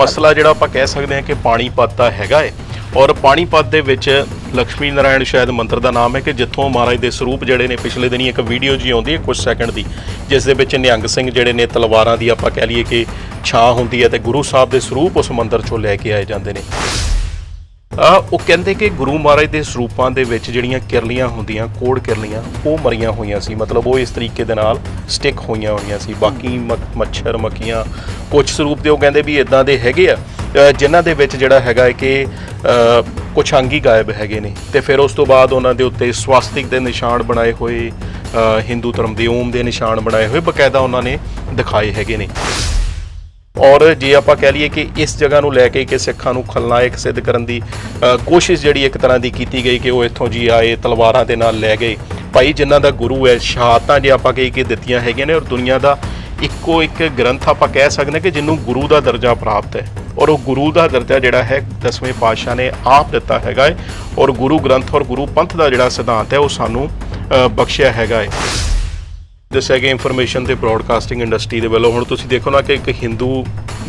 ਮਸਲਾ ਜਿਹੜਾ ਆਪਾਂ ਕਹਿ ਸਕਦੇ ਹਾਂ ਕਿ ਪਾਣੀਪਤ ਦਾ ਹੈਗਾ ਏ। ਔਰ ਪਾਣੀਪਤ ਦੇ ਵਿੱਚ ਲక్ష్ਮੀ ਨਾਰਾਇਣ ਸ਼ਾਇਦ ਮੰਦਰ ਦਾ ਨਾਮ ਹੈ ਕਿ ਜਿੱਥੋਂ ਮਹਾਰਾਜ ਦੇ ਸਰੂਪ ਜਿਹੜੇ ਨੇ ਪਿਛਲੇ ਦਿਨੀ ਇੱਕ ਵੀਡੀਓ ਜੀ ਆਉਂਦੀ ਹੈ ਕੁਝ ਸੈਕਿੰਡ ਦੀ, ਜਿਸ ਦੇ ਵਿੱਚ ਨਿਹੰਗ ਸਿੰਘ ਜਿਹੜੇ ਨੇ ਤਲਵਾਰਾਂ ਦੀ ਆਪਾਂ ਕਹਿ ਲਈਏ ਕਿ ਛਾਂ ਹੁੰਦੀ ਹੈ ਤੇ ਗੁਰੂ ਸਾਹਿਬ ਦੇ ਸਰੂਪ ਉਸ ਮੰਦਰ ਚੋਂ ਲੈ ਕੇ ਆਏ ਜਾਂਦੇ ਨੇ। ਉਹ ਕਹਿੰਦੇ ਕਿ ਗੁਰੂ ਮਹਾਰਾਜ ਦੇ ਸਰੂਪਾਂ ਦੇ ਵਿੱਚ ਜਿਹੜੀਆਂ ਕਿਰਲੀਆਂ ਹੁੰਦੀਆਂ ਕੋੜ ਕਿਰਲੀਆਂ ਉਹ ਮਰੀਆਂ ਹੋਈਆਂ ਸੀ। ਮਤਲਬ ਉਹ ਇਸ ਤਰੀਕੇ ਦੇ ਨਾਲ ਸਟਿਕ ਹੋਈਆਂ ਹੋਈਆਂ ਸੀ। ਬਾਕੀ ਮ- ਮੱਛਰ ਮੱਖੀਆਂ ਕੁਝ ਸਰੂਪ ਦੇ ਉਹ ਕਹਿੰਦੇ ਵੀ ਇਦਾਂ ਦੇ ਹੈਗੇ ਆ ਜਿਨ੍ਹਾਂ ਦੇ ਵਿੱਚ ਜਿਹੜਾ ਹੈਗਾ ਕਿ ਅ, ਕੁਛ ਅੰਗ ਹੀ ਗਾਇਬ ਹੈਗੇ ਨੇ। ਤੇ ਫਿਰ ਉਸ ਤੋਂ ਬਾਅਦ ਉਹਨਾਂ ਦੇ ਉੱਤੇ ਸਵਾਸਤਿਕ ਦੇ ਨਿਸ਼ਾਨ ਬਣਾਏ ਹੋਏ ਹਿੰਦੂ ਧਰਮ ਦੇ ਓਮ ਦੇ ਨਿਸ਼ਾਨ ਬਣਾਏ ਹੋਏ ਬਕਾਇਦਾ ਉਹਨਾਂ ਨੇ ਦਿਖਾਏ ਹੈਗੇ ਨੇ। ਔਰ ਜੇ ਆਪਾਂ ਕਹਿ ਲਈਏ ਕਿ ਇਸ ਜਗ੍ਹਾ ਨੂੰ ਲੈ ਕੇ ਕਿ ਸਿੱਖਾਂ ਨੂੰ ਖਲਨਾਇਕ ਸਿੱਧ ਕਰਨ ਦੀ ਕੋਸ਼ਿਸ਼ ਜਿਹੜੀ ਇੱਕ ਤਰ੍ਹਾਂ ਦੀ ਕੀਤੀ ਗਈ ਕਿ ਉਹ ਇੱਥੋਂ ਜੀ ਆਏ, ਤਲਵਾਰਾਂ ਦੇ ਨਾਲ ਲੈ ਗਏ। ਭਾਈ, ਜਿਨ੍ਹਾਂ ਦਾ ਗੁਰੂ ਹੈ, ਸ਼ਹਾਦਤਾਂ ਜੇ ਆਪਾਂ ਕਹੀ ਕਿ ਦਿੱਤੀਆਂ ਹੈਗੀਆਂ ਨੇ ਔਰ ਦੁਨੀਆ ਦਾ ਇੱਕੋ ਇੱਕ ਗ੍ਰੰਥ ਆਪਾਂ ਕਹਿ ਸਕਦੇ ਹਾਂ ਕਿ ਜਿਹਨੂੰ ਗੁਰੂ ਦਾ ਦਰਜਾ ਪ੍ਰਾਪਤ ਹੈ। ਔਰ ਉਹ ਗੁਰੂ ਦਾ ਦਰਜਾ ਜਿਹੜਾ ਹੈ, ਦਸਵੇਂ ਪਾਤਸ਼ਾਹ ਨੇ ਆਪ ਦਿੱਤਾ ਹੈਗਾ ਹੈ। ਔਰ ਗੁਰੂ ਗ੍ਰੰਥ ਔਰ ਗੁਰੂ ਪੰਥ ਦਾ ਜਿਹੜਾ ਸਿਧਾਂਤ ਹੈ, ਉਹ ਸਾਨੂੰ ਬਖਸ਼ਿਆ ਹੈਗਾ ਹੈ। ਦੱਸਿਆ ਗਿਆ ਇਨਫੋਰਮੇਸ਼ਨ ਤੇ ਬ੍ਰਾਡਕਾਸਟਿੰਗ ਇੰਡਸਟਰੀ ਦੇ ਵੱਲੋਂ। ਹੁਣ ਤੁਸੀਂ ਦੇਖੋ ਨਾ ਕਿ ਇੱਕ ਹਿੰਦੂ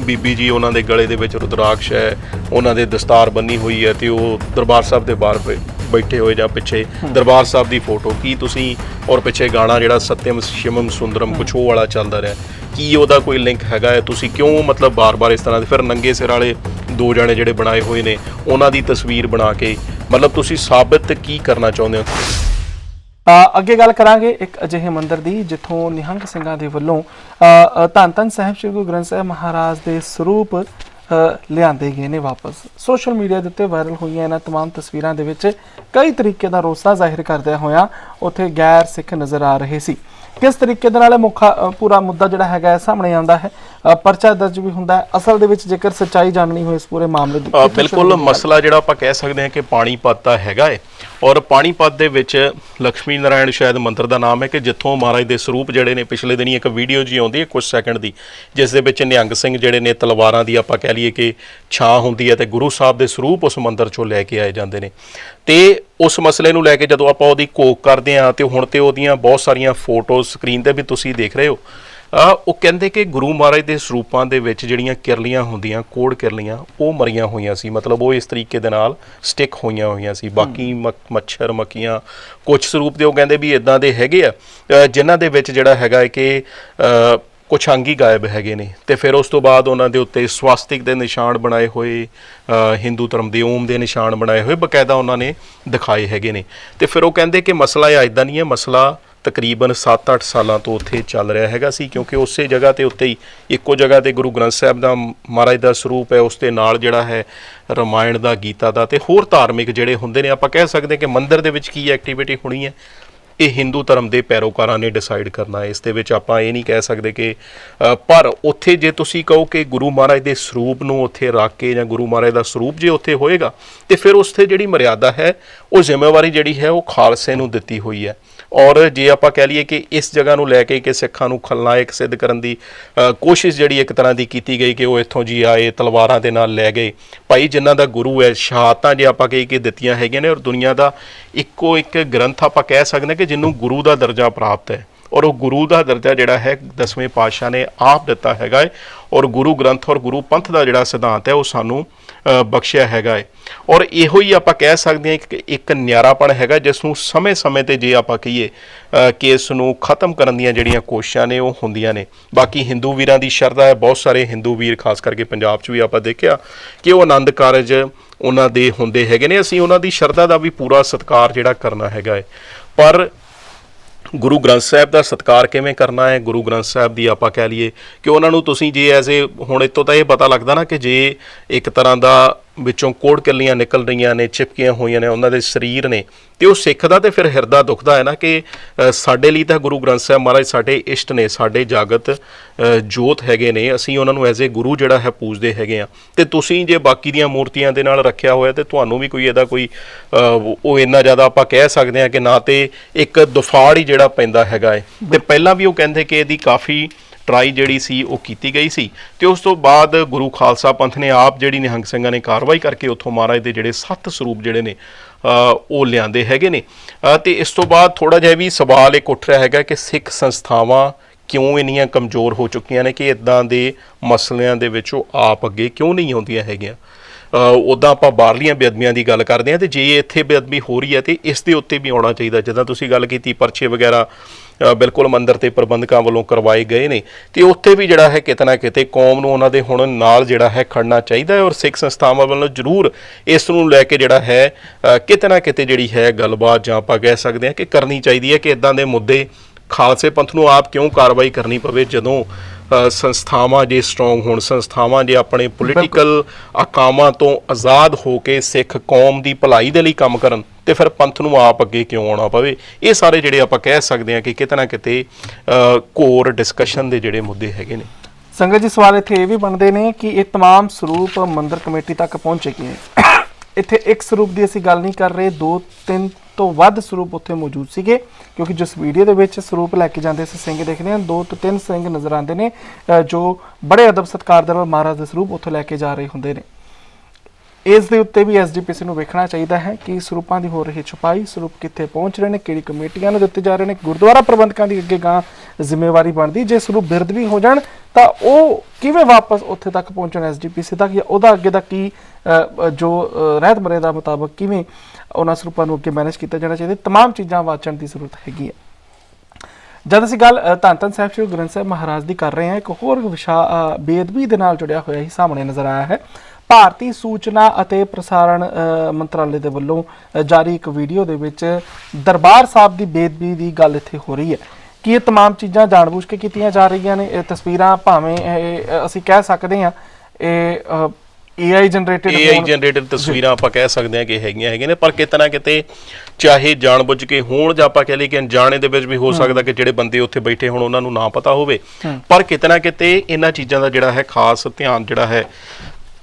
ਬੀਬੀ ਜੀ ਉਹਨਾਂ ਦੇ ਗਲੇ ਦੇ ਵਿੱਚ ਰੁਦਰਾਕਸ਼ ਹੈ ਉਹਨਾਂ ਦੇ ਦਸਤਾਰ ਬੰਨੀ ਹੋਈ ਹੈ ਤੇ ਉਹ ਦਰਬਾਰ ਸਾਹਿਬ ਦੇ ਬਾਹਰ ਬੈਠੇ ਹੋਏ ਜਾਂ ਪਿੱਛੇ ਦਰਬਾਰ ਸਾਹਿਬ ਦੀ ਫੋਟੋ ਕੀ ਤੁਸੀਂ ਔਰ ਪਿੱਛੇ ਗਾਣਾ ਜਿਹੜਾ ਸਤਿਅਮ ਸ਼ਿਵਮ ਸੁੰਦਰਮ ਕੁਛ ਉਹ ਵਾਲਾ ਚੱਲਦਾ ਰਿਹਾ ਕੀ ਉਹਦਾ ਕੋਈ ਲਿੰਕ ਹੈਗਾ ਹੈ? ਤੁਸੀਂ ਕਿਉਂ ਮਤਲਬ ਬਾਰ-ਬਾਰ ਇਸ ਤਰ੍ਹਾਂ ਦੇ ਫਿਰ ਨੰਗੇ ਸਿਰ ਵਾਲੇ ਦੋ ਜਣੇ ਜਿਹੜੇ ਬਣਾਏ ਹੋਏ ਨੇ ਉਹਨਾਂ ਦੀ ਤਸਵੀਰ ਬਣਾ ਕੇ ਮਤਲਬ ਤੁਸੀਂ ਸਾਬਤ ਕੀ ਕਰਨਾ ਚਾਹੁੰਦੇ ਹੋ? ਅੱਗੇ ਗੱਲ ਕਰਾਂਗੇ ਇੱਕ ਅਜਿਹੇ ਮੰਦਿਰ ਦੀ ਜਿੱਥੋਂ ਨਿਹੰਗ ਸਿੰਘਾਂ ਦੇ ਵੱਲੋਂ ਅ, ਅ, ਧੰਨ ਧੰਨ ਸਾਹਿਬ ਸ੍ਰੀ ਗੁਰੂ ਗ੍ਰੰਥ ਸਾਹਿਬ ਮਹਾਰਾਜ ਦੇ ਸਰੂਪ ਅ, ਲਿਆਂਦੇ ਗਏ ਨੇ ਵਾਪਸ ਸੋਸ਼ਲ ਮੀਡੀਆ ਦੇ ਉੱਤੇ ਵਾਇਰਲ ਹੋਈਆਂ ਇਹਨਾਂ तमाम ਤਸਵੀਰਾਂ ਦੇ ਵਿੱਚ ਕਈ ਤਰੀਕੇ ਦਾ ਰੋਸਾ ਜ਼ਾਹਿਰ ਕਰਦਿਆਂ ਹੋਇਆਂ ਉੱਥੇ ਗੈਰ ਸਿੱਖ ਨਜ਼ਰ ਆ ਰਹੇ ਸੀ ਕਿਸ ਤਰੀਕੇ ਦੇ ਨਾਲ ਇਹ ਮੁੱਖ ਅ, ਪੂਰਾ ਮੁੱਦਾ ਜਿਹੜਾ ਹੈਗਾ ਹੈ ਸਾਹਮਣੇ ਆਉਂਦਾ ਹੈ ਅ, ਪਰਚਾ ਦਰਜ ਵੀ ਹੁੰਦਾ ਹੈ। ਅਸਲ ਦੇ ਵਿੱਚ ਜੇਕਰ ਸੱਚਾਈ ਜਾਣਨੀ ਹੋਏ ਇਸ ਪੂਰੇ ਮਾਮਲੇ ਦੀ ਬਿਲਕੁਲ? ਮਸਲਾ ਜਿਹੜਾ ਆਪਾਂ ਕਹਿ ਸਕਦੇ ਹਾਂ ਕਿ ਪਾਣੀਪਤ ਦਾ ਹੈਗਾ ਏ। ਔਰ ਪਾਣੀਪਤ ਦੇ ਵਿੱਚ ਲక్ష్ਮੀ ਨਾਰਾਇਣ ਸ਼ਾਇਦ ਮੰਤਰ ਦਾ ਨਾਮ ਹੈ ਕਿ ਜਿੱਥੋਂ ਮਹਾਰਾਜ ਦੇ ਸਰੂਪ ਜਿਹੜੇ ਨੇ ਪਿਛਲੇ ਦਿਨੀ ਇੱਕ ਵੀਡੀਓ ਜੀ ਆਉਂਦੀ ਹੈ ਕੁਝ ਸੈਕਿੰਡ ਦੀ ਜਿਸ ਦੇ ਵਿੱਚ ਨਿਹੰਗ ਸਿੰਘ ਜਿਹੜੇ ਨੇ ਤਲਵਾਰਾਂ ਦੀ ਆਪਾਂ ਕਹਿ ਲਈਏ ਕਿ ਛਾਂ ਹੁੰਦੀ ਹੈ ਤੇ ਗੁਰੂ ਸਾਹਿਬ ਦੇ ਸਰੂਪ ਉਸ ਮੰਦਿਰ ਚੋਂ ਲੈ ਕੇ ਆਏ ਜਾਂਦੇ ਨੇ। ਤੇ ਉਸ ਮਸਲੇ ਨੂੰ ਲੈ ਕੇ ਜਦੋਂ ਆਪਾਂ ਉਹਦੀ ਕੋਕ ਕਰਦੇ ਹਾਂ ਤੇ ਹੁਣ ਤੇ ਉਹਦੀਆਂ ਬਹੁਤ ਸਾਰੀਆਂ ਫੋਟੋਜ਼ ਸਕਰੀਨ ਤੇ ਵੀ ਤੁਸੀਂ ਦੇਖ ਰਹੇ ਹੋ ਆ ਉਹ ਕਹਿੰਦੇ ਕਿ ਗੁਰੂ ਮਹਾਰਾਜ ਦੇ ਸਰੂਪਾਂ ਦੇ ਵਿੱਚ ਜਿਹੜੀਆਂ ਕਿਰਲੀਆਂ ਹੁੰਦੀਆਂ ਕੋੜ ਕਿਰਲੀਆਂ ਉਹ ਮਰੀਆਂ ਹੋਈਆਂ ਸੀ। ਮਤਲਬ ਉਹ ਇਸ ਤਰੀਕੇ ਦੇ ਨਾਲ ਸਟਿਕ ਹੋਈਆਂ ਹੋਈਆਂ ਸੀ। ਬਾਕੀ ਮੱਛਰ ਮੱਖੀਆਂ ਕੁਝ ਸਰੂਪ ਦੇ ਉਹ ਕਹਿੰਦੇ ਵੀ ਇਦਾਂ ਦੇ ਹੈਗੇ ਆ ਜਿਨ੍ਹਾਂ ਦੇ ਵਿੱਚ ਜਿਹੜਾ ਹੈਗਾ ਕਿ ਕੁਛ ਅੰਗ ਹੀ ਗਾਇਬ ਹੈਗੇ ਨੇ। ਤੇ ਫਿਰ ਉਸ ਤੋਂ ਬਾਅਦ ਉਹਨਾਂ ਦੇ ਉੱਤੇ ਸਵਾਸਤਿਕ ਦੇ ਨਿਸ਼ਾਨ ਬਣਾਏ ਹੋਏ ਹਿੰਦੂ ਧਰਮ ਦੇ ਓਮ ਦੇ ਨਿਸ਼ਾਨ ਬਣਾਏ ਹੋਏ ਬਕਾਇਦਾ ਉਹਨਾਂ ਨੇ ਦਿਖਾਏ ਹੈਗੇ ਨੇ। ਤੇ ਫਿਰ ਉਹ ਕਹਿੰਦੇ ਕਿ ਮਸਲਾ ਇਹ ਇਦਾਂ ਨਹੀਂ ਹੈ। ਮਸਲਾ ਤਕਰੀਬਨ 7-8 ਸਾਲਾਂ ਤੋਂ ਉੱਥੇ ਚੱਲ ਰਿਹਾ ਹੈਗਾ ਸੀ, ਕਿਉਂਕਿ ਉਸੇ ਜਗ੍ਹਾ ਤੇ ਉੱਤੇ ਹੀ ਇੱਕੋ ਜਗ੍ਹਾ ਤੇ ਗੁਰੂ ਗ੍ਰੰਥ ਸਾਹਿਬ ਦਾ ਮਹਾਰਾਜ ਦਾ ਸਰੂਪ ਹੈ, ਉਸ ਦੇ ਨਾਲ ਜਿਹੜਾ ਹੈ ਰਮਾਇਣ ਦਾ ਗੀਤਾ ਦਾ ਤੇ ਹੋਰ ਧਾਰਮਿਕ ਜਿਹੜੇ ਹੁੰਦੇ ਨੇ, ਆਪਾਂ ਕਹਿ ਸਕਦੇ ਕਿ ਮੰਦਿਰ ਦੇ ਵਿੱਚ ਕੀ ਐਕਟੀਵਿਟੀ ਹੋਣੀ ਹੈ, ਇਹ ਹਿੰਦੂ ਧਰਮ ਦੇ ਪੈਰੋਕਾਰਾਂ ਨੇ ਡਿਸਾਈਡ ਕਰਨਾ ਇਸ ਦੇ ਵਿੱਚ ਆਪਾਂ ਇਹ ਨਹੀਂ ਕਹਿ ਸਕਦੇ ਕਿ ਪਰ ਉੱਥੇ ਜੇ ਤੁਸੀਂ ਕਹੋ ਕਿ ਗੁਰੂ ਮਹਾਰਾਜ ਦੇ ਸਰੂਪ ਨੂੰ ਉੱਥੇ ਰੱਖ ਕੇ ਜਾਂ ਗੁਰੂ ਮਹਾਰਾਜ ਦਾ ਸਰੂਪ ਜੇ ਉੱਥੇ ਹੋਏਗਾ, ਤੇ ਫਿਰ ਉਸ ਤੇ ਜਿਹੜੀ ਮਰਿਆਦਾ ਹੈ, ਉਹ ਜ਼ਿੰਮੇਵਾਰੀ ਜਿਹੜੀ ਹੈ, ਉਹ ਖਾਲਸੇ ਨੂੰ ਦਿੱਤੀ ਹੋਈ ਹੈ। ਔਰ ਜੇ ਆਪਾਂ ਕਹਿ ਲਈਏ ਕਿ ਇਸ ਜਗ੍ਹਾ ਨੂੰ ਲੈ ਕੇ ਕਿ ਸਿੱਖਾਂ ਨੂੰ ਖਲਨਾਇਕ ਸਿੱਧ ਕਰਨ ਦੀ ਕੋਸ਼ਿਸ਼ ਜਿਹੜੀ ਇੱਕ ਤਰ੍ਹਾਂ ਦੀ ਕੀਤੀ ਗਈ ਕਿ ਉਹ ਇੱਥੋਂ ਜੀ ਆਏ, ਤਲਵਾਰਾਂ ਦੇ ਨਾਲ ਲੈ ਗਏ। ਭਾਈ, ਜਿਨ੍ਹਾਂ ਦਾ ਗੁਰੂ ਹੈ ਸ਼ਹਾਦਤਾਂ ਜੇ ਆਪਾਂ ਕਹੀ ਕਿ ਦਿੱਤੀਆਂ ਹੈਗੀਆਂ ਨੇ ਔਰ ਦੁਨੀਆ ਦਾ ਇੱਕੋ ਇੱਕ ਗ੍ਰੰਥ ਆਪਾਂ ਕਹਿ ਸਕਦੇ ਹਾਂ ਕਿ ਜਿਹਨੂੰ ਗੁਰੂ ਦਾ ਦਰਜਾ ਪ੍ਰਾਪਤ ਹੈ। ਔਰ ਉਹ ਗੁਰੂ ਦਾ ਦਰਜਾ ਜਿਹੜਾ ਹੈ ਦਸਵੇਂ ਪਾਤਸ਼ਾਹ ਨੇ ਆਪ ਦਿੱਤਾ ਹੈਗਾ ਹੈ ਔਰ ਗੁਰੂ ਗ੍ਰੰਥ ਔਰ ਗੁਰੂ ਪੰਥ ਦਾ ਜਿਹੜਾ ਸਿਧਾਂਤ ਹੈ ਉਹ ਸਾਨੂੰ ਬਖਸ਼ਿਆ ਹੈਗਾ ਹੈ ਔਰ ਇਹੋ ਹੀ ਆਪਾਂ ਕਹਿ ਸਕਦੇ ਹਾਂ ਕਿ ਇੱਕ ਨਿਆਰਾਪਣ ਹੈਗਾ ਜਿਸ ਨੂੰ ਸਮੇਂ-ਸਮੇਂ ਤੇ ਜੇ ਆਪਾਂ ਕਹੀਏ ਅ, ਕਿ ਇਸ ਨੂੰ ਖਤਮ ਕਰਨ ਦੀਆਂ ਜਿਹੜੀਆਂ ਕੋਸ਼ਿਸ਼ਾਂ ਨੇ ਉਹ ਹੁੰਦੀਆਂ ਨੇ। ਬਾਕੀ ਹਿੰਦੂ ਵੀਰਾਂ ਦੀ ਸ਼ਰਧਾ ਹੈ ਬਹੁਤ ਸਾਰੇ ਹਿੰਦੂ ਵੀਰ ਖਾਸ ਕਰਕੇ ਪੰਜਾਬ 'ਚ ਵੀ ਆਪਾਂ ਦੇਖਿਆ ਕਿ ਉਹ ਆਨੰਦ ਕਾਰਜ ਉਹਨਾਂ ਦੇ ਹੁੰਦੇ ਹੈਗੇ ਨੇ। ਅਸੀਂ ਉਹਨਾਂ ਦੀ ਸ਼ਰਧਾ ਦਾ ਵੀ ਪੂਰਾ ਸਤਿਕਾਰ ਜਿਹੜਾ ਕਰਨਾ ਹੈਗਾ ਹੈ ਪਰ ਗੁਰੂ ਗ੍ਰੰਥ ਸਾਹਿਬ ਦਾ ਸਤਿਕਾਰ ਕਿਵੇਂ ਕਰਨਾ ਹੈ? ਗੁਰੂ ਗ੍ਰੰਥ ਸਾਹਿਬ ਦੀ ਆਪਾਂ ਕਹਿ ਲਈਏ ਕਿ ਉਹਨਾਂ ਨੂੰ ਤੁਸੀਂ ਜੇ ਐਜ਼ ਏ ਹੁਣ ਇਤੋਂ ਤਾਂ ਇਹ ਪਤਾ ਲੱਗਦਾ ਨਾ ਕਿ ਜੇ ਇੱਕ ਤਰ੍ਹਾਂ ਦਾ ਵਿੱਚੋਂ ਕੋੜ ਕੱਲੀਆਂ ਨਿਕਲ ਰਹੀਆਂ ਨੇ ਚਿਪਕੀਆਂ ਹੋਈਆਂ ਨੇ ਉਹਨਾਂ ਦੇ ਸਰੀਰ ਨੇ। ਤੇ ਉਹ ਸਿੱਖ ਦਾ ਤੇ ਫਿਰ ਹਿਰਦਾ ਦੁਖਦਾ ਹੈ ਨਾ ਕਿ ਅ, ਸਾਡੇ ਲਈ ਤਾਂ ਗੁਰੂ ਗ੍ਰੰਥ ਸਾਹਿਬ ਮਹਾਰਾਜ ਸਾਡੇ ਇਸ਼ਟ ਨੇ ਸਾਡੇ ਜਾਗਤ ਅ, ਜੋਤ ਹੈਗੇ ਨੇ ਅਸੀਂ ਉਹਨਾਂ ਨੂੰ ਐਜ਼ ਏ ਗੁਰੂ ਜਿਹੜਾ ਹੈ ਪੂਜਦੇ ਹੈਗੇ ਆ ਤੇ ਤੁਸੀਂ ਜੇ ਬਾਕੀ ਦੀਆਂ ਮੂਰਤੀਆਂ ਦੇ ਨਾਲ ਰੱਖਿਆ ਹੋਇਆ ਤੇ ਤੁਹਾਨੂੰ ਵੀ ਕੋਈ ਇਹਦਾ ਕੋਈ ਅ, ਉਹ ਇੰਨਾ ਜ਼ਿਆਦਾ ਆਪਾਂ ਕਹਿ ਸਕਦੇ ਹਾਂ ਕਿ ਨਾ ਤੇ ਇੱਕ ਦੁਫਾੜ ਹੀ ਜਿਹੜਾ ਪੈਂਦਾ ਹੈਗਾ ਹੈ। ਤੇ ਪਹਿਲਾਂ ਵੀ ਉਹ ਕਹਿੰਦੇ ਕਿ ਇਹਦੀ ਕਾਫੀ ਟਰਾਈ ਜਿਹੜੀ ਸੀ ਉਹ ਕੀਤੀ ਗਈ ਸੀ ਤੇ ਉਸ ਤੋਂ ਬਾਅਦ ਗੁਰੂ ਖਾਲਸਾ ਪੰਥ ਨੇ ਆਪ ਜਿਹੜੀ ਨਿਹੰਗ ਸਿੰਘਾਂ ਨੇ ਕਾਰਵਾਈ ਕਰਕੇ ਉੱਥੋਂ ਮਹਾਰਾਜ ਦੇ ਜਿਹੜੇ ਸੱਤ ਸਰੂਪ ਜਿਹੜੇ ਨੇ ਉਹ ਲਿਆਂਦੇ ਹੈਗੇ ਨੇ। ਅ, ਤੇ ਇਸ ਤੋਂ ਬਾਅਦ ਥੋੜਾ ਜਿਹਾ ਵੀ ਸਵਾਲ ਇੱਕ ਉੱਠ ਰਿਹਾ ਹੈਗਾ ਕਿ ਸਿੱਖ ਸੰਸਥਾਵਾਂ ਕਿਉਂ ਇੰਨੀਆਂ ਕਮਜ਼ੋਰ ਹੋ ਚੁੱਕੀਆਂ ਨੇ ਕਿ ਇਦਾਂ ਦੇ ਮਸਲਿਆਂ ਦੇ ਵਿੱਚ ਉਹ ਆਪ ਅੱਗੇ ਕਿਉਂ ਨਹੀਂ ਆਉਂਦੀਆਂ ਹੈਗੀਆਂ? ਉਦਾਂ ਆਪਾਂ ਬਾਹਰਲੀਆਂ ਬੇਅਦਬੀਆਂ ਦੀ ਗੱਲ ਕਰਦੇ ਹਾਂ ਤੇ ਜੇ ਇੱਥੇ ਬੇਅਦਬੀ ਹੋ ਰਹੀ ਹੈ ਤੇ ਇਸ ਦੇ ਉੱਤੇ ਵੀ ਆਉਣਾ ਚਾਹੀਦਾ। ਜਿੱਦਾਂ ਤੁਸੀਂ ਗੱਲ ਕੀਤੀ ਪਰਚੇ ਵਗੈਰਾ ਬਿਲਕੁਲ ਮੰਦਰ ਤੇ ਪ੍ਰਬੰਧਕਾਂ ਵੱਲੋਂ ਕਰਵਾਏ ਗਏ ਨੇ। ਤੇ ਉੱਥੇ ਵੀ ਜਿਹੜਾ ਹੈ ਕਿਤੇ ਨਾ ਕਿਤੇ ਕੌਮ ਨੂੰ ਉਹਨਾਂ ਦੇ ਹੁਣ ਨਾਲ ਜਿਹੜਾ ਹੈ ਖੜਨਾ ਚਾਹੀਦਾ ਹੈ ਔਰ ਸਿੱਖ ਸੰਸਥਾਵਾਂ ਵੱਲੋਂ ਜ਼ਰੂਰ ਇਸ ਨੂੰ ਲੈ ਕੇ ਜਿਹੜਾ ਹੈ ਅ, ਕਿਤੇ ਨਾ ਕਿਤੇ ਜਿਹੜੀ ਹੈ ਗੱਲਬਾਤ ਜਾਂ ਆਪਾਂ ਕਹਿ ਸਕਦੇ ਹਾਂ ਕਿ ਕਰਨੀ ਚਾਹੀਦੀ ਹੈ ਕਿ ਇਦਾਂ ਦੇ ਮੁੱਦੇ ਖਾਲਸੇ ਪੰਥ ਨੂੰ ਆਪ ਕਿਉਂ ਕਾਰਵਾਈ ਕਰਨੀ ਪਵੇ ਜਦੋਂ ਅ, ਸੰਸਥਾਵਾਂ ਜੇ ਸਟਰੋਂਗ ਹੋਣ ਸੰਸਥਾਵਾਂ ਜੇ ਆਪਣੇ ਪੋਲੀਟੀਕਲ ਅਕਾਮਾਂ ਤੋਂ ਆਜ਼ਾਦ ਹੋ ਕੇ ਸਿੱਖ ਕੌਮ ਦੀ ਭਲਾਈ ਦੇ ਲਈ ਕੰਮ ਕਰਨ ਤੇ ਫਿਰ ਪੰਥ ਨੂੰ ਆਪ ਅੱਗੇ ਕਿਉਂ ਆਉਣਾ ਪਵੇ ਇਹ ਸਾਰੇ ਜਿਹੜੇ ਆਪਾਂ ਕਹਿ ਸਕਦੇ ਹਾਂ ਕਿ ਕਿਤੇ ਨਾ ਕਿਤੇ ਕੋਰ ਡਿਸਕਸ਼ਨ ਦੇ ਜਿਹੜੇ ਮੁੱਦੇ ਹੈਗੇ ਨੇ ਸੰਗਤ ਜੀ ਸਵਾਲ ਇੱਥੇ ਇਹ ਵੀ ਬਣਦੇ ਨੇ ਕਿ ਇਹ तमाम ਸਰੂਪ ਮੰਦਰ ਕਮੇਟੀ ਤੱਕ ਪਹੁੰਚੇ ਕਿ ਇੱਥੇ ਇੱਕ ਸਰੂਪ ਦੀ ਅਸੀਂ ਗੱਲ ਨਹੀਂ ਕਰ ਰਹੇ, ਦੋ, ਤਿੰਨ ਤੋਂ ਵੱਧ ਸਰੂਪ ਉੱਥੇ ਮੌਜੂਦ ਸੀਗੇ, ਕਿਉਂਕਿ ਜਿਸ ਵੀਡੀਓ ਦੇ ਵਿੱਚ ਸਰੂਪ ਲੈ ਕੇ ਜਾਂਦੇ ਸੀ ਸਿੰਘ ਦੇਖਦੇ ਹਾਂ, ਦੋ ਤੋਂ ਤਿੰਨ ਸਿੰਘ ਨਜ਼ਰ ਆਉਂਦੇ ਨੇ ਜੋ ਬੜੇ ਅਦਬ ਸਤਕਾਰ ਦੇ ਨਾਲ ਮਹਾਰਾਜ ਦੇ ਸਰੂਪ ਉੱਥੇ ਲੈ ਕੇ ਜਾ ਰਹੇ ਹੁੰਦੇ ਨੇ। ਇਸ ਦੇ ਉੱਤੇ ਵੀ ਐਸਜੀਪੀਸੀ ਨੂੰ ਵੇਖਣਾ ਚਾਹੀਦਾ ਹੈ ਕਿ ਸਰੂਪਾਂ ਦੀ ਹੋ ਰਹੀ ਛੁਪਾਈ ਸਰੂਪ ਕਿੱਥੇ ਪਹੁੰਚ ਰਹੇ ਨੇ ਕਿਹੜੀ ਕਮੇਟੀਆਂ ਨੂੰ ਦਿੱਤੇ ਜਾ ਰਹੇ ਨੇ ਗੁਰਦੁਆਰਾ ਪ੍ਰਬੰਧਕਾਂ ਦੀ ਅੱਗੇ ਗਾਂ ਜ਼ਿੰਮੇਵਾਰੀ ਬਣਦੀ ਜੇ ਸਰੂਪ ਬਿਰਦ ਵੀ ਹੋ ਜਾਣ ਤਾਂ ਉਹ ਕਿਵੇਂ ਵਾਪਸ ਉੱਥੇ ਤੱਕ ਪਹੁੰਚਣ ਐਸਜੀਪੀਸੀ ਤੱਕ ਜਾਂ ਉਹਦਾ ਅੱਗੇ ਦਾ ਕੀ ਅ, ਅ, ਜੋ ਅ, ਰਹਿਤ ਮਰੇਦਾ ਮੁਤਾਬਕ ਕਿਵੇਂ ਉਹਨਾਂ ਸਰੂਪਾਂ ਨੂੰ ਅੱਗੇ ਮੈਨੇਜ ਕੀਤਾ ਜਾਣਾ ਚਾਹੀਦਾ तमाम ਚੀਜ਼ਾਂ ਵਾਚਣ ਦੀ ਜ਼ਰੂਰਤ ਹੈਗੀ ਹੈ ਜਦ ਅਸੀਂ ਗੱਲ ਅ, ਧੰਨ ਧੰਨ ਸਾਹਿਬ ਸ਼੍ਰੀ ਗੁਰੂ ਗ੍ਰੰਥ ਸਾਹਿਬ ਮਹਾਰਾਜ ਦੀ ਕਰ ਰਹੇ ਹਾਂ ਇੱਕ ਹੋਰ ਵਿਸ਼ਾ ਅ, ਬੇਅਦਬੀ ਦੇ ਨਾਲ ਜੁੜਿਆ ਹੋਇਆ ਹੀ ਸਾਹਮਣੇ ਨਜ਼ਰ ਆਇਆ ਹੈ ਭਾਰਤੀ ਸੂਚਨਾ ਅਤੇ ਪ੍ਰਸਾਰਣ ਅ, ਮੰਤਰਾਲੇ ਦੇ ਵੱਲੋਂ ਅ, ਜਾਰੀ ਇੱਕ ਵੀਡੀਓ ਦੇ ਵਿੱਚ ਦਰਬਾਰ ਸਾਹਿਬ ਦੀ ਬੇਅਦਬੀ ਦੀ ਗੱਲ ਇੱਥੇ ਹੋ ਰਹੀ ਹੈ ਕਿ ਇਹ तमाम ਚੀਜ਼ਾਂ ਜਾਣਬੁੱਝ ਕੇ ਕੀਤੀਆਂ ਜਾ ਰਹੀਆਂ ਨੇ ਇਹ ਤਸਵੀਰਾਂ ਭਾਵੇਂ ਇਹ, ਅ, ਅਸੀਂ ਕਹਿ ਸਕਦੇ ਹਾਂ ਇਹ AI ਜਨਰੇਟਡ AI ਜਨਰੇਟਡ ਤਸਵੀਰਾਂ ਆਪਾਂ ਕਹਿ ਸਕਦੇ ਹਾਂ ਕਿ ਹੈਗੀਆਂ ਹੈਗੀਆਂ ਨੇ ਪਰ ਕਿਤੇ ਨਾ ਕਿਤੇ ਚਾਹੇ ਜਾਣਬੁੱਝ ਕੇ ਹੋਣ ਜਾਂ ਆਪਾਂ ਕਹਿ ਲਈਏ ਕਿ ਅਣਜਾਣੇ ਦੇ ਵਿੱਚ ਵੀ ਹੋ ਸਕਦਾ ਕਿ ਜਿਹੜੇ ਬੰਦੇ ਉੱਥੇ ਬੈਠੇ ਹੋਣ ਉਹਨਾਂ ਨੂੰ ਨਾ ਪਤਾ ਹੋਵੇ ਪਰ ਕਿਤੇ ਨਾ ਕਿਤੇ ਇਹਨਾਂ ਚੀਜ਼ਾਂ ਦਾ ਜਿਹੜਾ ਹੈ ਖਾਸ ਧਿਆਨ ਜਿਹੜਾ ਹੈ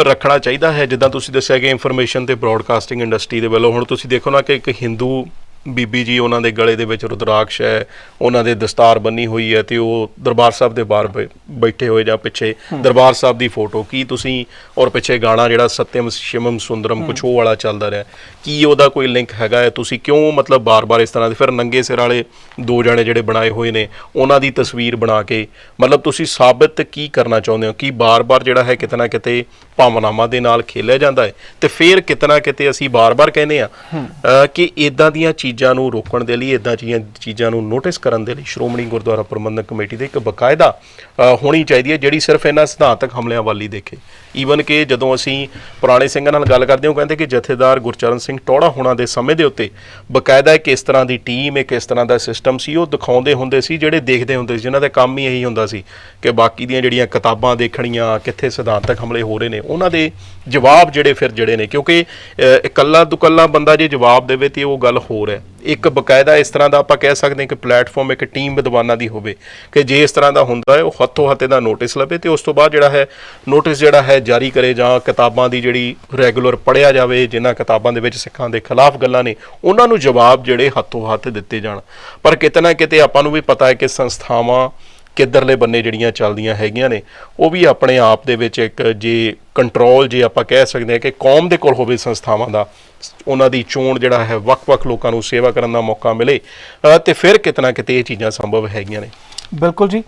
ਰੱਖਣਾ ਚਾਹੀਦਾ ਹੈ? ਜਿੱਦਾਂ ਤੁਸੀਂ ਦੱਸਿਆ ਕਿ ਇਨਫੋਰਮੇਸ਼ਨ ਤੇ ਬ੍ਰਾਡਕਾਸਟਿੰਗ ਇੰਡਸਟਰੀ ਦੇ ਵੱਲੋਂ, ਹੁਣ ਤੁਸੀਂ ਦੇਖੋ ਨਾ ਕਿ ਇੱਕ ਹਿੰਦੂ ਬੀਬੀ ਜੀ ਉਹਨਾਂ ਦੇ ਗਲੇ ਦੇ ਵਿੱਚ ਰੁਦਰਾਕਸ਼ ਹੈ ਉਹਨਾਂ ਦੇ ਦਸਤਾਰ ਬੰਨੀ ਹੋਈ ਹੈ ਤੇ ਉਹ ਦਰਬਾਰ ਸਾਹਿਬ ਦੇ ਬਾਹਰ ਬੈ- ਬੈਠੇ ਹੋਏ ਜਾਂ ਪਿੱਛੇ ਦਰਬਾਰ ਸਾਹਿਬ ਦੀ ਫੋਟੋ ਕੀ ਤੁਸੀਂ ਔਰ ਪਿੱਛੇ ਗਾਣਾ ਜਿਹੜਾ ਸਤਿਅਮ ਸ਼ਿਵਮ ਸੁੰਦਰਮ ਕੁਛ ਉਹ ਵਾਲਾ ਚੱਲਦਾ ਰਿਹਾ ਕੀ ਉਹਦਾ ਕੋਈ ਲਿੰਕ ਹੈਗਾ ਹੈ? ਤੁਸੀਂ ਕਿਉਂ ਮਤਲਬ ਬਾਰ-ਬਾਰ ਇਸ ਤਰ੍ਹਾਂ ਦੇ ਫਿਰ ਨੰਗੇ ਸਿਰ ਵਾਲੇ ਦੋ ਜਾਣੇ ਜਿਹੜੇ ਬਣਾਏ ਹੋਏ ਨੇ ਉਹਨਾਂ ਦੀ ਤਸਵੀਰ ਬਣਾ ਕੇ ਮਤਲਬ ਤੁਸੀਂ ਸਾਬਤ ਕੀ ਕਰਨਾ ਚਾਹੁੰਦੇ ਹੋ? ਕਿ ਬਾਰ-ਬਾਰ ਜਿਹੜਾ ਹੈ ਕਿਤੇ ਨਾ ਕਿਤੇ ਭਾਵਨਾਵਾਂ ਦੇ ਨਾਲ ਖੇਲਿਆ ਜਾਂਦਾ ਹੈ? ਤੇ ਫਿਰ ਕਿਤੇ ਨਾ ਕਿਤੇ ਅਸੀਂ ਬਾਰ-ਬਾਰ ਕਹਿੰਦੇ ਆ ਕਿ ਇਦਾਂ ਦੀਆਂ ਚੀਜ਼ਾਂ ਚੀਜ਼ਾਂ ਨੂੰ ਰੋਕਣ ਦੇ ਲਈ ਇਦਾਂ ਦੀਆਂ ਚੀਜ਼ਾਂ ਨੂੰ ਨੋਟਿਸ ਕਰਨ ਦੇ ਲਈ ਸ਼੍ਰੋਮਣੀ ਗੁਰਦੁਆਰਾ ਪ੍ਰਬੰਧਕ ਕਮੇਟੀ ਦੇ ਇੱਕ ਬਕਾਇਦਾ ਹੋਣੀ ਚਾਹੀਦੀ ਹੈ, ਜਿਹੜੀ ਸਿਰਫ ਇਹਨਾਂ ਸਿਧਾਂਤਕ ਹਮਲਿਆਂ ਵੱਲ ਹੀ ਦੇਖੇ। ਈਵਨ ਕਿ ਜਦੋਂ ਅਸੀਂ ਪੁਰਾਣੇ ਸਿੰਘਾਂ ਨਾਲ ਗੱਲ ਕਰਦੇ ਹਾਂ, ਉਹ ਕਹਿੰਦੇ ਕਿ ਜਥੇਦਾਰ ਗੁਰਚਰਨ ਸਿੰਘ ਟੋੜਾ ਹੋਣਾ ਦੇ ਸਮੇਂ ਦੇ ਉੱਤੇ ਬਕਾਇਦਾ ਇੱਕ ਇਸ ਤਰ੍ਹਾਂ ਦੀ ਟੀਮ ਇੱਕ ਇਸ ਤਰ੍ਹਾਂ ਦਾ ਸਿਸਟਮ ਸੀ, ਉਹ ਦਿਖਾਉਂਦੇ ਹੁੰਦੇ ਸੀ, ਜਿਹੜੇ ਦੇਖਦੇ ਹੁੰਦੇ ਸੀ, ਜਿਨ੍ਹਾਂ ਦਾ ਕੰਮ ਹੀ ਇਹੀ ਹੁੰਦਾ ਸੀ ਕਿ ਬਾਕੀ ਦੀਆਂ ਜਿਹੜੀਆਂ ਕਿਤਾਬਾਂ ਦੇਖਣੀਆਂ, ਕਿੱਥੇ ਸਿਧਾਂਤਕ ਹਮਲੇ ਹੋ ਰਹੇ ਨੇ, ਉਹਨਾਂ ਦੇ ਜਵਾਬ ਜਿਹੜੇ ਫਿਰ ਜਿਹੜੇ ਨੇ, ਕਿਉਂਕਿ ਇਕੱਲਾ ਦੁਕੱਲਾ ਬੰਦਾ ਜੇ ਜਵਾਬ ਦੇਵੇ ਤੇ ਉਹ ਗੱਲ ਹੋਰ ਹੈ। ਇੱਕ ਬਕਾਇਦਾ ਇਸ ਤਰ੍ਹਾਂ ਦਾ ਆਪਾਂ ਕਹਿ ਸਕਦੇ ਹਾਂ ਕਿ ਪਲੇਟਫਾਰਮ ਇੱਕ ਟੀਮ ਵਿਦਵਾਨਾਂ ਦੀ ਹੋਵੇ ਕਿ ਜੇ ਇਸ ਤਰ੍ਹਾਂ ਦਾ ਹੁੰਦਾ ਹੈ, ਉਹ ਹੱਥੋਂ ਹੱਥੇ ਦਾ ਨੋਟਿਸ ਲਵੇ ਤੇ ਉਸ ਤੋਂ ਬਾਅਦ ਜਿਹੜਾ ਹੈ ਨੋਟਿਸ ਜਿਹੜਾ ਹੈ ਜਾਰੀ ਕਰੇ ਜਾਂ ਕਿਤਾਬਾਂ ਦੀ ਜਿਹੜੀ ਰੈਗੂਲਰ ਪੜਿਆ ਜਾਵੇ, ਜਿਨ੍ਹਾਂ ਕਿਤਾਬਾਂ ਦੇ ਵਿੱਚ ਸਿੱਖਾਂ ਦੇ ਖਿਲਾਫ ਗੱਲਾਂ ਨੇ, ਉਹਨਾਂ ਨੂੰ ਜਵਾਬ ਜਿਹੜੇ ਹੱਥੋਂ ਹੱਥ ਦਿੱਤੇ ਜਾਣ। ਪਰ ਕਿਤੇ ਨਾ ਕਿਤੇ ਆਪਾਂ ਨੂੰ ਵੀ ਪਤਾ ਹੈ ਕਿ ਸੰਸਥਾਵਾਂ ਕਿੱਧਰਲੇ ਬੰਨੇ ਜਿਹੜੀਆਂ ਚੱਲਦੀਆਂ ਹੈਗੀਆਂ ਨੇ ਉਹ ਵੀ ਆਪਣੇ ਆਪ ਦੇ ਵਿੱਚ ਇੱਕ ਜੇ ਕੰਟਰੋਲ ਜੇ ਆਪਾਂ ਕਹਿ ਸਕਦੇ ਹਾਂ ਕਿ ਕੌਮ ਦੇ ਕੋਲ ਹੋਵੇ ਸੰਸਥਾਵਾਂ ਦਾ ਉਹਨਾਂ ਦੀ ਚੋਣ ਜਿਹੜਾ ਹੈ ਵੱਖ-ਵੱਖ ਲੋਕਾਂ ਨੂੰ ਸੇਵਾ ਕਰਨ ਦਾ ਮੌਕਾ ਮਿਲੇ ਅ, ਤੇ ਫਿਰ ਕਿਤਨਾ ਕਿਤੇ ਇਹ ਚੀਜ਼ਾਂ ਸੰਭਵ ਹੈਗੀਆਂ ਨੇ। ਬਿਲਕੁਲ ਜੀ।